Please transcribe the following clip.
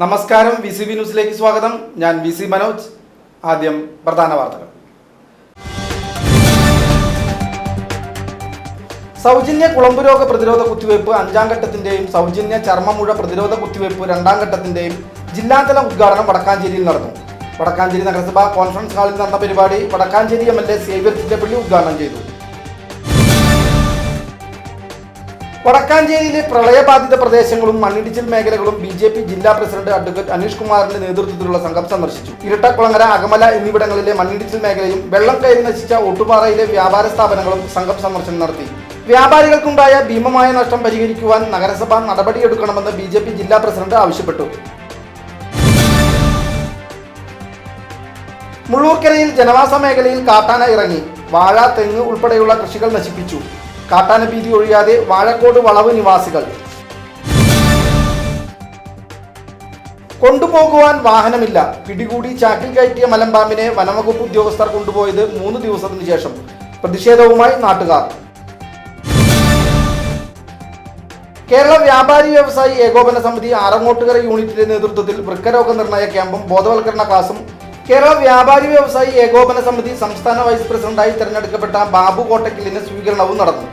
നമസ്കാരം V C B ന്യൂസിലേക്ക് സ്വാഗതം. ഞാൻ വി സി മനോജ്. ആദ്യം പ്രധാന വാർത്തകൾ. സൗജന്യ കുളമ്പ് രോഗ പ്രതിരോധ കുത്തിവയ്പ് അഞ്ചാം ഘട്ടത്തിന്റെയും സൗജന്യ ചർമ്മമുഴ പ്രതിരോധ കുത്തിവയ്പ് രണ്ടാം ഘട്ടത്തിന്റെയും ജില്ലാതല ഉദ്ഘാടനം വടക്കാഞ്ചേരിയിൽ നടന്നു. വടക്കാഞ്ചേരി നഗരസഭാ കോൺഫറൻസ് ഹാളിൽ നടന്ന പരിപാടി Vadakkanchery M L A Xavier Chittappally ഉദ്ഘാടനം ചെയ്തു. വടക്കാഞ്ചേരിയിലെ പ്രളയബാധിത പ്രദേശങ്ങളും മണ്ണിടിച്ചിൽ മേഖലകളും ബി ജെ പി ജില്ലാ പ്രസിഡന്റ് അഡ്വക്കേറ്റ് അനീഷ് കുമാറിന്റെ നേതൃത്വത്തിലുള്ള സംഘം സന്ദർശിച്ചു. ഇരട്ടക്കുളങ്ങര അകമല എന്നിവിടങ്ങളിലെ മണ്ണിടിച്ചിൽ മേഖലയും വെള്ളം കയറി നശിച്ച ഓട്ടുപാറയിലെ വ്യാപാര സ്ഥാപനങ്ങളും സംഘം സന്ദർശനം നടത്തി. വ്യാപാരികൾക്കുണ്ടായ ഭീമമായ നഷ്ടം പരിഹരിക്കുവാൻ നഗരസഭ നടപടിയെടുക്കണമെന്ന് ബി ജെ പി ജില്ലാ പ്രസിഡന്റ് ആവശ്യപ്പെട്ടു. മുള്ളൂർക്കരയിൽ ജനവാസ മേഖലയിൽ കാട്ടാന ഇറങ്ങി. വാഴ തെങ്ങ് ഉൾപ്പെടെയുള്ള കൃഷികൾ നശിപ്പിച്ചു. കാട്ടാന ഭീതി ഒഴിയാതെ വാഴക്കോട് വളവ് നിവാസികൾ. കൊണ്ടുപോകുവാൻ വാഹനമില്ല. പിടികൂടി ചാക്കിൽ കയറ്റിയ മലമ്പാമ്പിനെ വനംവകുപ്പ് ഉദ്യോഗസ്ഥർ കൊണ്ടുപോയത് മൂന്ന് ദിവസത്തിനു ശേഷം. പ്രതിഷേധവുമായി നാട്ടുകാർ. കേരള വ്യാപാരി വ്യവസായി ഏകോപന സമിതി ആറങ്ങോട്ടുകര യൂണിറ്റിന്റെ നേതൃത്വത്തിൽ വൃക്കരോഗ നിർണയ ക്യാമ്പും ബോധവൽക്കരണ ക്ലാസും കേരള വ്യാപാരി വ്യവസായി ഏകോപന സമിതി സംസ്ഥാന വൈസ് പ്രസിഡന്റായി തെരഞ്ഞെടുക്കപ്പെട്ട ബാബു കോട്ടക്കിലിന് സ്വീകരണവും നടന്നു.